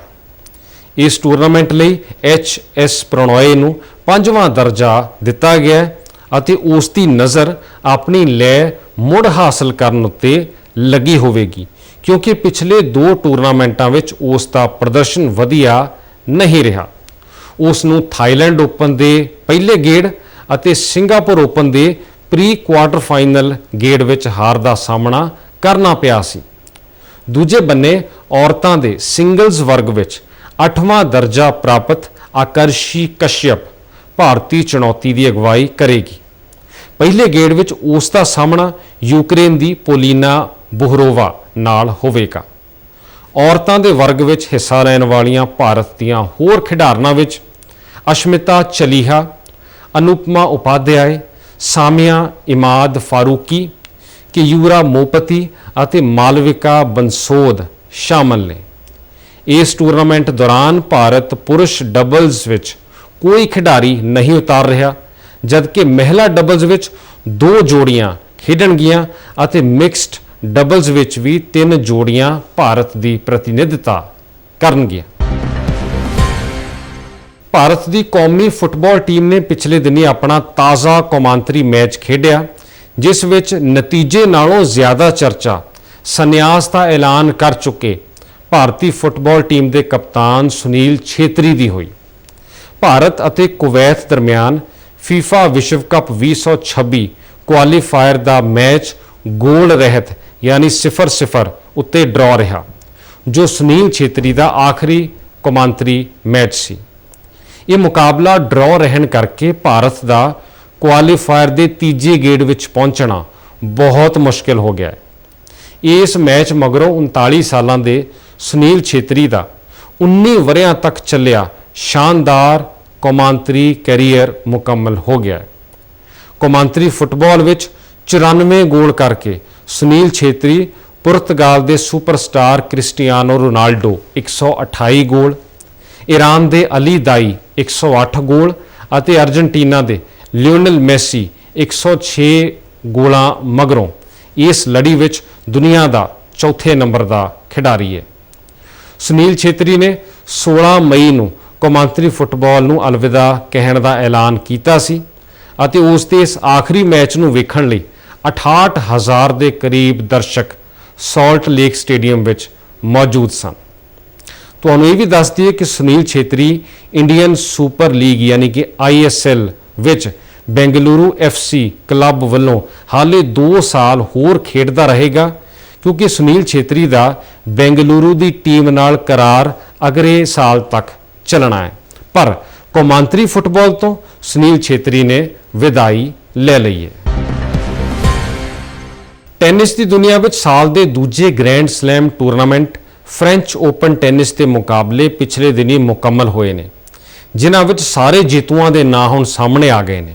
ਇਸ ਟੂਰਨਾਮੈਂਟ ਲਈ ਐਚ.ਐਸ. ਪ੍ਰਣੋਏ ਨੂੰ ਪੰਜਵਾਂ ਦਰਜਾ ਦਿੱਤਾ ਗਿਆ ਅਤੇ ਉਸ ਦੀ ਨਜ਼ਰ ਆਪਣੀ ਲੈ ਮੁੜ ਹਾਸਲ ਕਰਨ ਉੱਤੇ ਲੱਗੀ ਹੋਵੇਗੀ, ਕਿਉਂਕਿ ਪਿਛਲੇ ਦੋ ਟੂਰਨਾਮੈਂਟਾਂ ਵਿੱਚ ਉਸ ਦਾ ਪ੍ਰਦਰਸ਼ਨ ਵਧੀਆ ਨਹੀਂ ਰਿਹਾ ਉਸ ਨੂੰ ਥਾਈਲੈਂਡ ਓਪਨ ਦੇ ਪਹਿਲੇ ਗੇੜ ਅਤੇ ਸਿੰਗਾਪੁਰ ਓਪਨ ਦੇ ਪ੍ਰੀ ਕੁਆਟਰ ਫਾਈਨਲ ਗੇੜ ਵਿੱਚ ਹਾਰ ਦਾ ਸਾਹਮਣਾ ਕਰਨਾ ਪਿਆ ਸੀ ਦੂਜੇ ਬੰਨੇ ਔਰਤਾਂ ਦੇ ਸਿੰਗਲਜ਼ ਵਰਗ ਵਿੱਚ 8ਵਾਂ ਦਰਜਾ ਪ੍ਰਾਪਤ ਆਕਰਸ਼ੀ ਕਸ਼ਯਪ ਭਾਰਤੀ ਚੁਣੌਤੀ ਦੀ ਅਗਵਾਈ ਕਰੇਗੀ। ਪਹਿਲੇ ਗੇੜ ਵਿੱਚ ਉਸ ਦਾ ਸਾਹਮਣਾ ਯੂਕਰੇਨ ਦੀ ਪੋਲੀਨਾ ਬੁਹਰੋਵਾ ਨਾਲ ਹੋਵੇਗਾ। ਔਰਤਾਂ ਦੇ ਵਰਗ ਵਿੱਚ ਹਿੱਸਾ ਲੈਣ ਵਾਲੀਆਂ ਭਾਰਤ ਦੀਆਂ ਹੋਰ ਖਿਡਾਰਨਾਂ ਵਿੱਚ ਅਸ਼ਮਿਤਾ ਚਲੀਹਾ, ਅਨੁਪਮਾ ਉਪਾਧਿਆਏ, ਸਾਮਿਆ ਇਮਾਦ ਫਾਰੂਕੀ ਕਿਯੂਰਾ ਮੋਪਤੀ ਅਤੇ ਮਾਲਵਿਕਾ ਬੰਸੋਦ ਸ਼ਾਮਲ ਨੇ। ਇਸ ਟੂਰਨਾਮੈਂਟ ਦੌਰਾਨ ਭਾਰਤ ਪੁਰਸ਼ ਡਬਲਜ਼ ਵਿੱਚ ਕੋਈ ਖਿਡਾਰੀ ਨਹੀਂ ਉਤਾਰ ਰਿਹਾ, ਜਦਕਿ ਮਹਿਲਾ ਡਬਲਜ਼ ਵਿੱਚ ਦੋ ਜੋੜੀਆਂ ਖੇਡਣਗੀਆਂ ਅਤੇ ਮਿਕਸਡ ਡਬਲਜ਼ ਵਿੱਚ ਵੀ ਤਿੰਨ ਜੋੜੀਆਂ ਭਾਰਤ ਦੀ ਪ੍ਰਤੀਨਿਧਤਾ ਕਰਨਗੀਆਂ ਭਾਰਤ ਦੀ ਕੌਮੀ ਫੁੱਟਬਾਲ ਟੀਮ ਨੇ ਪਿਛਲੇ ਦਿਨੀ ਆਪਣਾ ਤਾਜ਼ਾ ਕੌਮਾਂਤਰੀ ਮੈਚ ਖੇਡਿਆ। ਜਿਸ ਵਿੱਚ ਨਤੀਜੇ ਨਾਲੋਂ ਜ਼ਿਆਦਾ ਚਰਚਾ, ਸੰਨਿਆਸ ਦਾ ਐਲਾਨ ਕਰ ਚੁੱਕੇ ਭਾਰਤੀ ਫੁੱਟਬਾਲ ਟੀਮ ਦੇ ਕਪਤਾਨ ਸੁਨੀਲ ਛੇਤਰੀ ਦੀ ਹੋਈ। ਭਾਰਤ ਅਤੇ ਕੁਵੈਤ ਦਰਮਿਆਨ ਫੀਫਾ ਵਿਸ਼ਵ ਕੱਪ 2026 ਕੁਆਲੀਫਾਇਰ ਦਾ ਮੈਚ ਗੋਲ ਰਹਿਤ ਯਾਨੀ 0-0 ਉੱਤੇ ਡਰਾ ਰਿਹਾ, ਜੋ ਸੁਨੀਲ ਛੇਤਰੀ ਦਾ ਆਖਰੀ ਕੌਮਾਂਤਰੀ ਮੈਚ ਸੀ। ਇਹ ਮੁਕਾਬਲਾ ਡਰਾ ਰਹਿਣ ਕਰਕੇ ਭਾਰਤ ਦਾ ਕੁਆਲੀਫਾਇਰ ਦੇ ਤੀਜੇ ਗੇੜ ਵਿੱਚ ਪਹੁੰਚਣਾ ਬਹੁਤ ਮੁਸ਼ਕਿਲ ਹੋ ਗਿਆ ਹੈ। ਇਸ ਮੈਚ ਮਗਰੋਂ 39 ਸਾਲਾਂ ਦੇ ਸੁਨੀਲ ਛੇਤਰੀ ਦਾ 19 ਵਰਿਆਂ ਤੱਕ ਚੱਲਿਆ ਸ਼ਾਨਦਾਰ ਕੌਮਾਂਤਰੀ ਕੈਰੀਅਰ ਮੁਕੰਮਲ ਹੋ ਗਿਆ ਹੈ। ਕੌਮਾਂਤਰੀ ਫੁੱਟਬਾਲ ਵਿੱਚ 94 ਗੋਲ ਕਰਕੇ ਸੁਨੀਲ ਛੇਤਰੀ, ਪੁਰਤਗਾਲ ਦੇ superstar Cristiano Ronaldo 128 goal, Iran ਦੇ ਅਲੀ ਦਾਈ 108 ਗੋਲ ਅਤੇ ਅਰਜਨਟੀਨਾ ਦੇ ਲਿਓਨਲ ਮੈਸੀ 106 ਗੋਲਾਂ ਮਗਰੋਂ ਇਸ ਲੜੀ ਵਿੱਚ ਦੁਨੀਆ ਦਾ ਚੌਥੇ ਨੰਬਰ ਦਾ ਖਿਡਾਰੀ ਹੈ। ਸੁਨੀਲ ਛੇਤਰੀ ਨੇ 16 ਮਈ ਨੂੰ ਕੌਮਾਂਤਰੀ ਫੁੱਟਬਾਲ ਨੂੰ ਅਲਵਿਦਾ ਕਹਿਣ ਦਾ ਐਲਾਨ ਕੀਤਾ ਸੀ ਅਤੇ ਉਸ ਦੇ ਇਸ ਆਖਰੀ ਮੈਚ ਨੂੰ ਵੇਖਣ ਲਈ 68000 ਦੇ ਕਰੀਬ ਦਰਸ਼ਕ ਸਾਲਟ ਲੇਕ ਸਟੇਡੀਅਮ ਵਿੱਚ ਮੌਜੂਦ ਸਨ। ਤੁਹਾਨੂੰ ਇਹ ਵੀ ਦੱਸ ਦਈਏ ਕਿ Sunil Chhetri Indian super league ਯਾਨੀ ਕਿ ISL ਵਿੱਚ ਬੈਂਗਲੁਰੂ FC ਕਲੱਬ ਵੱਲੋਂ ਹਾਲੇ 2 ਸਾਲ ਹੋਰ ਖੇਡਦਾ ਰਹੇਗਾ, ਕਿਉਂਕਿ ਸੁਨੀਲ ਛੇਤਰੀ ਦਾ ਬੈਂਗਲੁਰੂ ਦੀ ਟੀਮ ਨਾਲ ਕਰਾਰ ਅਗਲੇ ਸਾਲ ਤੱਕ ਚੱਲਣਾ ਹੈ। ਪਰ ਕੌਮਾਂਤਰੀ ਫੁੱਟਬਾਲ ਤੋਂ ਸੁਨੀਲ ਛੇਤਰੀ ਨੇ ਵਿਦਾਈ ਲੈ ਲਈ ਹੈ। ਟੈਨਿਸ ਦੀ ਦੁਨੀਆ ਵਿੱਚ ਸਾਲ ਦੇ ਦੂਜੇ grand slam tournament French open tennis ਦੇ ਮੁਕਾਬਲੇ ਪਿਛਲੇ ਦਿਨੀ ਮੁਕੰਮਲ ਹੋਏ ਨੇ। ਜਿਨ੍ਹਾਂ ਵਿੱਚ ਸਾਰੇ ਜੇਤੂਆਂ ਦੇ ਨਾਂ ਹੁਣ ਸਾਹਮਣੇ ਆ ਗਏ ਨੇ।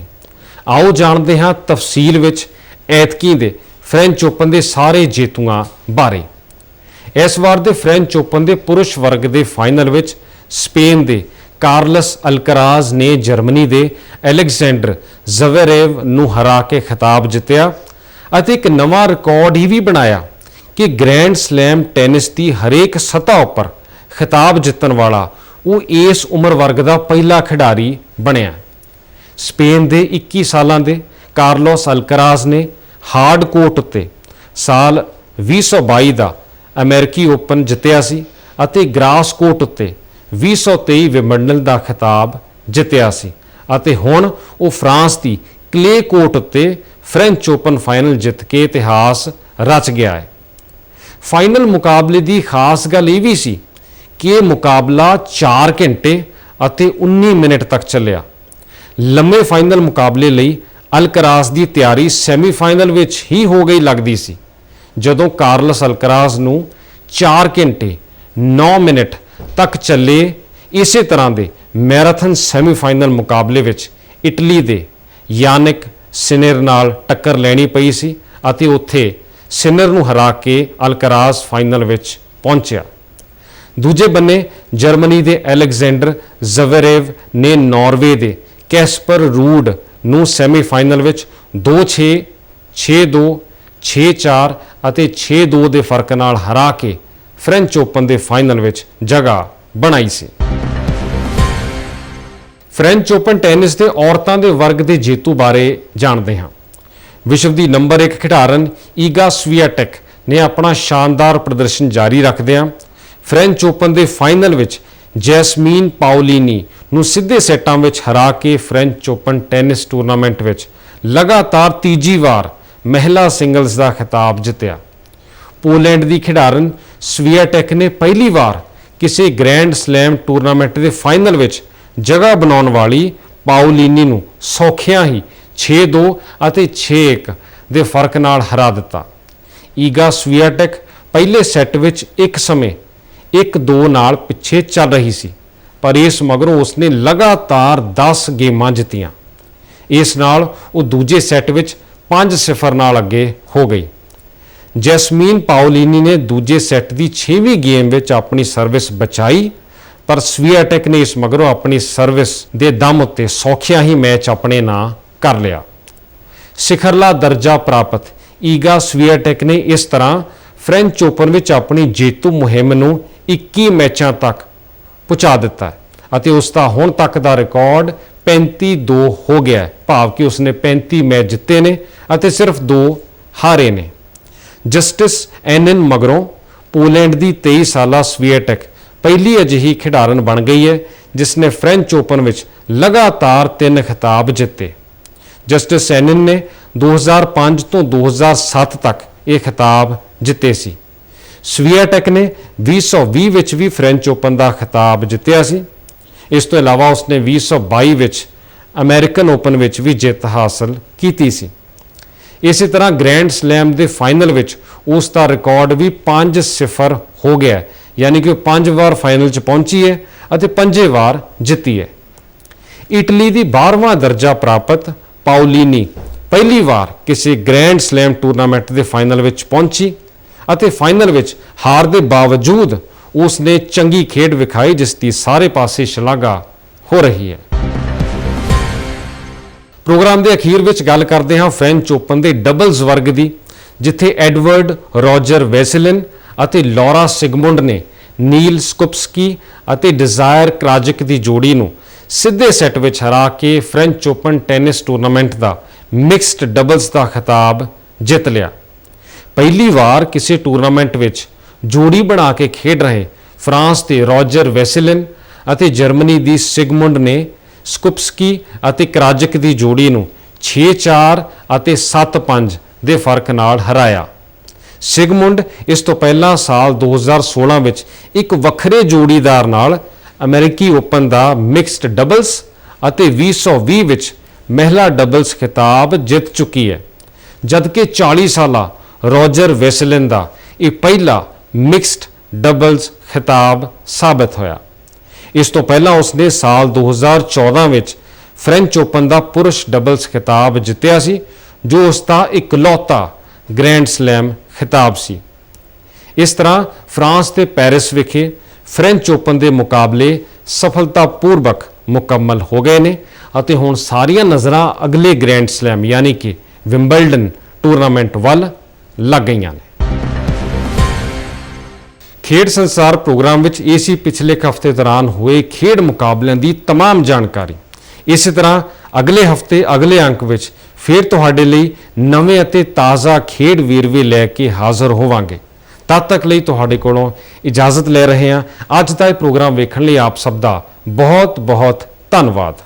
ਆਓ ਜਾਣਦੇ ਹਾਂ ਤਫਸੀਲ ਵਿੱਚ ਐਤਕੀ ਦੇ ਫ੍ਰੈਂਚ ਓਪਨ ਦੇ ਸਾਰੇ ਜੇਤੂਆਂ ਬਾਰੇ। ਇਸ ਵਾਰ ਦੇ ਫ੍ਰੈਂਚ ਓਪਨ ਦੇ ਪੁਰਸ਼ ਵਰਗ ਦੇ ਫਾਈਨਲ ਵਿੱਚ ਸਪੇਨ ਦੇ ਕਾਰਲਸ ਅਲਕਰਾਜ਼ ਨੇ ਜਰਮਨੀ ਦੇ ਅਲੈਗਜ਼ੈਂਡਰ ਜ਼ਵੇਰੇਵ ਨੂੰ ਹਰਾ ਕੇ ਖਿਤਾਬ ਜਿੱਤਿਆ ਅਤੇ ਇੱਕ ਨਵਾਂ ਰਿਕਾਰਡ ਹੀ ਵੀ ਬਣਾਇਆ ਕਿ ਗ੍ਰੈਂਡ ਸਲੈਮ ਟੈਨਿਸ ਦੀ ਹਰੇਕ ਸਤ੍ਹਾ ਉੱਪਰ ਖਿਤਾਬ ਜਿੱਤਣ ਵਾਲਾ ਉਹ ਇਸ ਉਮਰ ਵਰਗ ਦਾ ਪਹਿਲਾ ਖਿਡਾਰੀ ਬਣਿਆ। ਸਪੇਨ ਦੇ 21 ਸਾਲਾਂ ਦੇ ਕਾਰਲੋਸ ਅਲਕਰਾਜ਼ ਨੇ ਹਾਰਡ ਕੋਰਟ ਉੱਤੇ ਸਾਲ 2022 ਦਾ ਅਮਰੀਕੀ ਓਪਨ ਜਿੱਤਿਆ ਸੀ ਅਤੇ ਗ੍ਰਾਸ ਕੋਰਟ ਉੱਤੇ 2023 ਵਿੰਬਲਡਨ ਦਾ ਖਿਤਾਬ ਜਿੱਤਿਆ ਸੀ ਅਤੇ ਹੁਣ ਉਹ ਫਰਾਂਸ ਦੀ ਕਲੇ ਕੋਰਟ ਉੱਤੇ ਫ੍ਰੈਂਚ ਓਪਨ ਫਾਈਨਲ ਜਿੱਤ ਕੇ ਇਤਿਹਾਸ ਰਚ ਗਿਆ ਹੈ। ਫਾਈਨਲ ਮੁਕਾਬਲੇ ਦੀ ਖਾਸ ਗੱਲ ਇਹ ਵੀ ਸੀ ਕਿ ਇਹ ਮੁਕਾਬਲਾ 4 ਘੰਟੇ ਅਤੇ 19 ਮਿੰਟ ਤੱਕ ਚੱਲਿਆ। ਲੰਮੇ ਫਾਈਨਲ ਮੁਕਾਬਲੇ ਲਈ ਅਲਕਰਾਜ਼ ਦੀ ਤਿਆਰੀ ਸੈਮੀਫਾਈਨਲ ਵਿੱਚ ਹੀ ਹੋ ਗਈ ਲੱਗਦੀ ਸੀ, ਜਦੋਂ ਕਾਰਲਸ ਅਲਕਰਾਜ਼ ਨੂੰ 4 ਘੰਟੇ 9 ਮਿੰਟ ਤੱਕ ਚੱਲੇ ਇਸੇ ਤਰ੍ਹਾਂ ਦੇ ਮੈਰਾਥਨ ਸੈਮੀਫਾਈਨਲ ਮੁਕਾਬਲੇ ਵਿੱਚ ਇਟਲੀ ਦੇ ਯਾਨਿਕ ਸਿਨਰ ਨਾਲ ਟੱਕਰ ਲੈਣੀ ਪਈ ਸੀ ਅਤੇ ਉੱਥੇ ਸਿਨਰ ਨੂੰ ਹਰਾ ਕੇ ਅਲਕਰਾਜ਼ ਫਾਈਨਲ ਵਿੱਚ ਪਹੁੰਚਿਆ। ਦੂਜੇ ਬੰਨੇ ਜਰਮਨੀ ਦੇ ਅਲੈਗਜ਼ੈਂਡਰ ਜ਼ਵੇਰੇਵ ਨੇ ਨਾਰਵੇ ਦੇ ਕੈਸਪਰ ਰੂਡ ਨੂੰ ਸੈਮੀਫਾਈਨਲ ਵਿੱਚ 2-6 6-2 6-4 ਅਤੇ 6-2 ਦੇ ਫ਼ਰਕ ਨਾਲ ਹਰਾ ਕੇ ਫ੍ਰੈਂਚ ਓਪਨ ਦੇ ਫਾਈਨਲ ਵਿੱਚ ਜਗ੍ਹਾ ਬਣਾਈ ਸੀ। ਫ੍ਰੈਂਚ ਓਪਨ ਟੈਨਿਸ ਦੇ ਔਰਤਾਂ ਦੇ ਵਰਗ ਦੇ ਜੇਤੂ ਬਾਰੇ ਜਾਣਦੇ ਹਾਂ। ਵਿਸ਼ਵ ਦੀ ਨੰਬਰ 1 ਖਿਡਾਰਨ ਈਗਾ ਸਵੀਆਟੈਕ ਨੇ ਆਪਣਾ ਸ਼ਾਨਦਾਰ ਪ੍ਰਦਰਸ਼ਨ ਜਾਰੀ ਰੱਖਦਿਆਂ ਫ੍ਰੈਂਚ ਓਪਨ ਦੇ ਫਾਈਨਲ ਵਿੱਚ ਜੈਸਮੀਨ ਪਾਉਲੀਨੀ ਨੂੰ ਸਿੱਧੇ ਸੈੱਟਾਂ ਵਿੱਚ ਹਰਾ ਕੇ ਫ੍ਰੈਂਚ ਓਪਨ ਟੈਨਿਸ ਟੂਰਨਾਮੈਂਟ ਵਿੱਚ ਲਗਾਤਾਰ ਤੀਜੀ ਵਾਰ ਮਹਿਲਾ ਸਿੰਗਲਜ਼ ਦਾ ਖਿਤਾਬ ਜਿੱਤਿਆ। ਪੋਲੈਂਡ ਦੀ ਖਿਡਾਰਨ ਸਵੀਆਟੈਕ ਨੇ ਪਹਿਲੀ ਵਾਰ ਕਿਸੇ ਗ੍ਰੈਂਡ ਸਲੈਮ ਟੂਰਨਾਮੈਂਟ ਦੇ ਫਾਈਨਲ ਵਿੱਚ ਜਗ੍ਹਾ ਬਣਾਉਣ ਵਾਲੀ ਪਾਉਲੀਨੀ ਨੂੰ ਸੌਖਿਆਂ ਹੀ 6-2 ਅਤੇ 6-1 ਦੇ ਫ਼ਰਕ ਨਾਲ ਹਰਾ ਦਿੱਤਾ। ਈਗਾ ਸਵੀਆਟੈਕ ਪਹਿਲੇ ਸੈੱਟ ਵਿੱਚ ਇੱਕ ਸਮੇਂ 1-2 ਨਾਲ ਪਿੱਛੇ ਚੱਲ ਰਹੀ ਸੀ, ਪਰ ਇਸ ਮਗਰੋਂ ਉਸਨੇ ਲਗਾਤਾਰ 10 ਗੇਮਾਂ ਜਿੱਤੀਆਂ। ਇਸ ਨਾਲ ਉਹ ਦੂਜੇ ਸੈੱਟ ਵਿੱਚ 5-0 ਨਾਲ ਅੱਗੇ ਹੋ ਗਈ। ਜੈਸਮੀਨ ਪਾਓਲੀਨੀ ਨੇ ਦੂਜੇ ਸੈੱਟ ਦੀ 6ਵੀਂ ਗੇਮ ਵਿੱਚ ਆਪਣੀ ਸਰਵਿਸ ਬਚਾਈ, ਪਰ ਸਵੀਆਟੈਕ ਨੇ ਇਸ ਮਗਰੋਂ ਆਪਣੀ ਸਰਵਿਸ ਦੇ ਦਮ ਉੱਤੇ ਸੌਖਿਆ ਹੀ ਮੈਚ ਆਪਣੇ ਨਾਂ ਕਰ ਲਿਆ। ਸਿਖਰਲਾ ਦਰਜਾ ਪ੍ਰਾਪਤ, ਈਗਾ ਸਵੀਆਟੈਕ ਨੇ ਇਸ ਤਰ੍ਹਾਂ ਫ੍ਰੈਂਚ ਓਪਨ ਵਿੱਚ ਆਪਣੀ ਜੇਤੂ ਮੁਹਿੰਮ ਨੂੰ 21 ਮੈਚਾਂ ਤੱਕ ਪਹੁੰਚਾ ਦਿੱਤਾ ਹੈ ਅਤੇ ਉਸ ਦਾ ਹੁਣ ਤੱਕ ਦਾ ਰਿਕਾਰਡ 35-2 ਹੋ ਗਿਆ ਹੈ, ਭਾਵ ਕਿ ਉਸਨੇ 35 ਮੈਚ ਜਿੱਤੇ ਨੇ ਅਤੇ ਸਿਰਫ 2 ਹਾਰੇ ਨੇ। ਜਸਟਿਸ ਐਨਨ ਮਗਰੋਂ ਪੋਲੈਂਡ ਦੀ 23 ਸਾਲਾ ਸਵੀਏਟਕ ਪਹਿਲੀ ਅਜਿਹੀ ਖਿਡਾਰਨ ਬਣ ਗਈ ਹੈ ਜਿਸ ਨੇ ਫ੍ਰੈਂਚ ਓਪਨ ਵਿੱਚ ਲਗਾਤਾਰ ਤਿੰਨ ਖਿਤਾਬ ਜਿੱਤੇ। ਜਸਟਿਸ ਐਨਨ ਨੇ 2005 ਤੋਂ 2007 ਤੱਕ ਇਹ ਖਿਤਾਬ ਜਿੱਤੇ ਸੀ। ਸਵੀਅਟੈਕ ਨੇ 2020 ਵਿੱਚ ਵੀ ਫ੍ਰੈਂਚ ਓਪਨ ਦਾ ਖਿਤਾਬ ਜਿੱਤਿਆ ਸੀ। ਇਸ ਤੋਂ ਇਲਾਵਾ ਉਸਨੇ 2022 ਵਿੱਚ ਅਮਰੀਕਨ ਓਪਨ ਵਿੱਚ ਵੀ ਜਿੱਤ ਹਾਸਲ ਕੀਤੀ ਸੀ। ਇਸੇ ਤਰ੍ਹਾਂ ਗ੍ਰੈਂਡ ਸਲੈਮ ਦੇ ਫਾਈਨਲ ਵਿੱਚ ਉਸ ਦਾ ਰਿਕਾਰਡ ਵੀ 5-0 ਹੋ ਗਿਆ ਯਾਨੀ ਕਿ ਉਹ ਪੰਜ ਵਾਰ ਫਾਈਨਲ 'ਚ ਪਹੁੰਚੀ ਹੈ ਅਤੇ ਪੰਜੇ ਵਾਰ ਜਿੱਤੀ ਹੈ। ਇਟਲੀ ਦੀ 12ਵਾਂ ਦਰਜਾ ਪ੍ਰਾਪਤ ਪਾਉਲੀਨੀ ਪਹਿਲੀ ਵਾਰ ਕਿਸੇ ਗ੍ਰੈਂਡ ਸਲੈਮ ਟੂਰਨਾਮੈਂਟ ਦੇ ਫਾਈਨਲ ਵਿੱਚ ਪਹੁੰਚੀ। ਅਤੇ ਫਾਈਨਲ ਵਿੱਚ ਹਾਰ ਦੇ ਬਾਵਜੂਦ ਉਸ ਨੇ ਚੰਗੀ ਖੇਡ ਵਿਖਾਈ, ਜਿਸ ਦੀ ਸਾਰੇ ਪਾਸੇ ਸ਼ਲਾਘਾ ਹੋ ਰਹੀ ਹੈ। ਪ੍ਰੋਗਰਾਮ ਦੇ ਅਖੀਰ ਵਿੱਚ ਗੱਲ ਕਰਦੇ ਹਾਂ ਫ੍ਰੈਂਚ ਓਪਨ ਦੇ ਡਬਲਜ਼ ਵਰਗ ਦੀ, ਜਿੱਥੇ ਐਡਵਰਡ, ਰੋਜਰ ਵੈਸਲਿਨ ਅਤੇ ਲੌਰਾ ਸਿਗਮੁੰਡ ਨੇ ਨੀਲ ਸਕੁਪਸਕੀ ਅਤੇ ਡਿਜ਼ਾਇਰ ਕਰਾਜਿਕ ਦੀ ਜੋੜੀ ਨੂੰ ਸਿੱਧੇ ਸੈੱਟ ਵਿੱਚ ਹਰਾ ਕੇ ਫ੍ਰੈਂਚ ਓਪਨ ਟੈਨਿਸ ਟੂਰਨਾਮੈਂਟ ਦਾ ਮਿਕਸਡ ਡਬਲਸ ਦਾ ਖਿਤਾਬ ਜਿੱਤ ਲਿਆ। ਪਹਿਲੀ ਵਾਰ ਕਿਸੇ ਟੂਰਨਾਮੈਂਟ ਵਿੱਚ ਜੋੜੀ ਬਣਾ ਕੇ ਖੇਡ ਰਹੇ ਫਰਾਂਸ ਦੇ ਰੋਜਰ ਵੈਸਲਿਨ ਅਤੇ ਜਰਮਨੀ ਦੀ ਸਿਗਮੁੰਡ ਨੇ ਸਕੁਪਸਕੀ ਅਤੇ ਕ੍ਰਾਜਿਕ ਦੀ ਜੋੜੀ ਨੂੰ 6-4 ਅਤੇ 7-5 ਦੇ ਫ਼ਰਕ ਨਾਲ ਹਰਾਇਆ। ਸਿਗਮੁੰਡ ਇਸ ਤੋਂ ਪਹਿਲਾਂ ਸਾਲ 2016 ਵਿੱਚ ਇੱਕ ਵੱਖਰੇ ਜੋੜੀਦਾਰ ਨਾਲ ਅਮਰੀਕੀ ਓਪਨ ਦਾ ਮਿਕਸਡ ਡਬਲਸ ਅਤੇ 2020 ਵਿੱਚ ਮਹਿਲਾ ਡਬਲਸ ਖਿਤਾਬ ਜਿੱਤ ਚੁੱਕੀ ਹੈ, ਜਦਕਿ 40 ਸਾਲਾ ਰੋਜਰ ਵੈਸਲਿਨ ਦਾ ਇਹ ਪਹਿਲਾ ਮਿਕਸਡ ਡਬਲਸ ਖਿਤਾਬ ਸਾਬਤ ਹੋਇਆ। ਇਸ ਤੋਂ ਪਹਿਲਾਂ ਉਸਨੇ ਸਾਲ 2014 ਵਿੱਚ ਫ੍ਰੈਂਚ ਓਪਨ ਦਾ ਪੁਰਸ਼ ਡਬਲਸ ਖਿਤਾਬ ਜਿੱਤਿਆ ਸੀ, ਜੋ ਉਸ ਦਾ ਇਕਲੌਤਾ ਗ੍ਰੈਂਡ ਸਲੈਮ ਖਿਤਾਬ ਸੀ। ਇਸ ਤਰ੍ਹਾਂ ਫਰਾਂਸ ਤੇ ਪੈਰਿਸ ਵਿਖੇ ਫ੍ਰੈਂਚ ਓਪਨ ਦੇ ਮੁਕਾਬਲੇ ਸਫਲਤਾਪੂਰਵਕ ਮੁਕੰਮਲ ਹੋ ਗਏ ਨੇ ਅਤੇ ਹੁਣ ਸਾਰੀਆਂ ਨਜ਼ਰਾਂ ਅਗਲੇ ਗ੍ਰੈਂਡ ਸਲੈਮ, ਯਾਨੀ ਕਿ ਵਿੰਬਲਡਨ ਟੂਰਨਾਮੈਂਟ ਵੱਲ ਲੱਗ ਗਈਆਂ ਨੇ ਖੇਡ ਸੰਸਾਰ ਪ੍ਰੋਗਰਾਮ ਵਿੱਚ ਇਹ ਸੀ ਪਿਛਲੇ ਕੁ ਹਫ਼ਤੇ ਦੌਰਾਨ ਹੋਏ ਖੇਡ ਮੁਕਾਬਲਿਆਂ ਦੀ तमाम ਜਾਣਕਾਰੀ ਇਸੇ ਤਰ੍ਹਾਂ ਅਗਲੇ ਹਫ਼ਤੇ ਅਗਲੇ ਅੰਕ ਵਿੱਚ ਫਿਰ ਤੁਹਾਡੇ ਲਈ ਨਵੇਂ ਅਤੇ ਤਾਜ਼ਾ ਖੇਡ ਵੇਰਵੇ ਲੈ ਕੇ ਹਾਜ਼ਰ ਹੋਵਾਂਗੇ ਤਦ ਤੱਕ ਲਈ ਤੁਹਾਡੇ ਕੋਲੋਂ ਇਜਾਜ਼ਤ ਲੈ ਰਹੇ ਹਾਂ ਅੱਜ ਦਾ ਇਹ ਪ੍ਰੋਗਰਾਮ ਵੇਖਣ ਲਈ ਆਪ ਸਭ ਦਾ ਬਹੁਤ ਬਹੁਤ ਧੰਨਵਾਦ